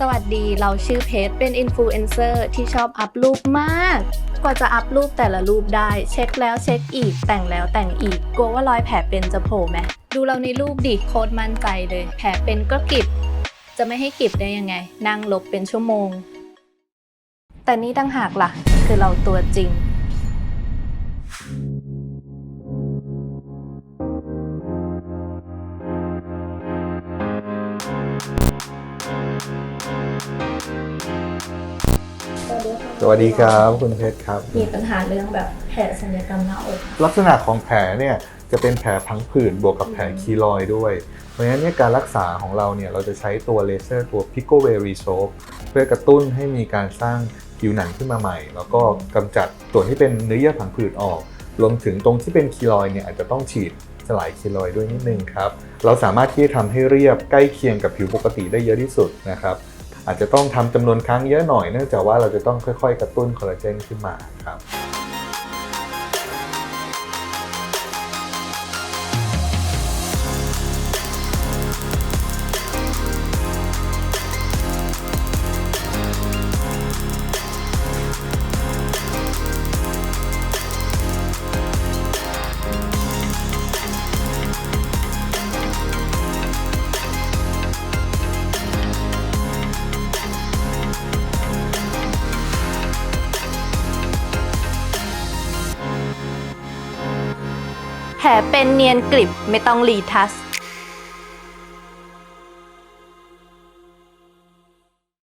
สวัสดีเราชื่อเพชรเป็นอินฟลูเอนเซอร์ที่ชอบอัพรูปมาก กว่าจะอัพรูปแต่ละรูปได้ เช็คแล้วเช็คอีก แต่งแล้วแต่งอีก กลัวว่ารอยแผลเป็นจะโผล่ไหมดูเราในรูปดิโคตรมั่นใจเลย แผลเป็นก็กิบ จะไม่ให้กิบได้ยังไง นั่งลบเป็นชั่วโมง แต่นี่ตั้งหากล่ะ คือเราตัวจริง สวัสดีครับคุณเพชรครับ มีปัญหาเรื่องแบบแผลสัญญกรรมหน้าอกลักษณะของแผลเนี่ยจะเป็นแผลพังผืดบวกกับแผลคีลอยด์ด้วย เพราะฉะนั้นเนี่ยการรักษาของเราเนี่ยเราจะใช้ตัวเลเซอร์ตัว p i c o v e r i s o p เพื่อกระตุ้นให้มีการสร้างผิวหนังขึ้นมาใหม่ แล้วก็กำจัดส่วนที่เป็นเนื้อเยื่อผังผืดออก รวมถึงตรงที่เป็นคีลอยด์เนี่ยอาจจะต้องฉีดสลายคีลอยด์ด้วยนิดนึงครับ เราสามารถที่จะทำให้เรียบใกล้เคียงกับผิวปกติได้เยอะที่สุดนะครับ อาจจะต้องทำจำนวนครั้งเยอะหน่อยเนื่องจากว่าเราจะต้องค่อย ๆ กระตุ้นคอลลาเจนขึ้นมาครับ แผลเป็นเนียนกริบไม่ต้องรีทัส